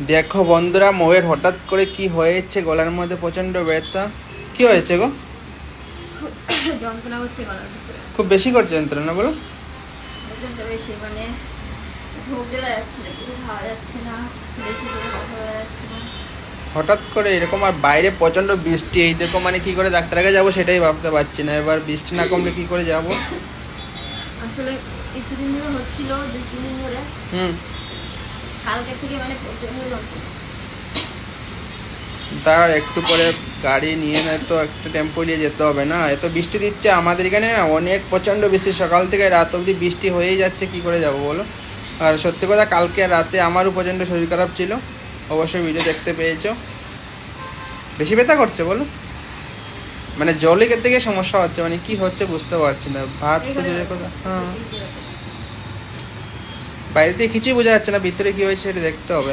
দেখো বন্ধুরা ময়ের হঠাৎ করে কি হয়েছে? গলার মধ্যে প্রচণ্ড ব্যথা। কি হয়েছে গো? যন্ত্রণা হচ্ছে গলার ভিতরে। খুব বেশি করছে যন্ত্রণা বলো। বেশি মানে যাচ্ছে না কিছু খাওয়া যাচ্ছে না বেশি করে কথা বলা যাচ্ছে না। হঠাৎ করে এরকম আর বাইরে প্রচণ্ড বৃষ্টি এই দেখো মানে কি করে ডাক্তার আগে যাব সেটাই ভাবতে পারছি না। এবার বৃষ্টি না কমলে কি করে যাব? আসলে কিছুদিন ধরে হচ্ছিল দুই তিন দিন ধরে। হুম। কালকে থেকে মানে প্রচণ্ড যন্ত্রণা তারা একটু পরে গাড়ি নিয়ে না তো একটা টেম্পো নিয়ে যেতে হবে না? এত বৃষ্টি দিচ্ছে আমাদের এখানে না অনেক প্রচণ্ড বৃষ্টি। সকাল থেকে রাত অবধি বৃষ্টি হয়েই যাচ্ছে কি করে যাব বলো? আর সত্যি কথা কালকে রাতে আমারও প্রচণ্ড শরীর খারাপ ছিল। অবশ্যই ভিডিও দেখতে পেয়েছ। বেশি ব্যথা করছে বলো? মানে জলের থেকে সমস্যা হচ্ছে মানে কি হচ্ছে বুঝতে পারছি না। ভাত তো কথা হ্যাঁ। বাইরে থেকে কিছুই বোঝা যাচ্ছে না ভিতরে কি হয়েছে সেটা দেখতে হবে।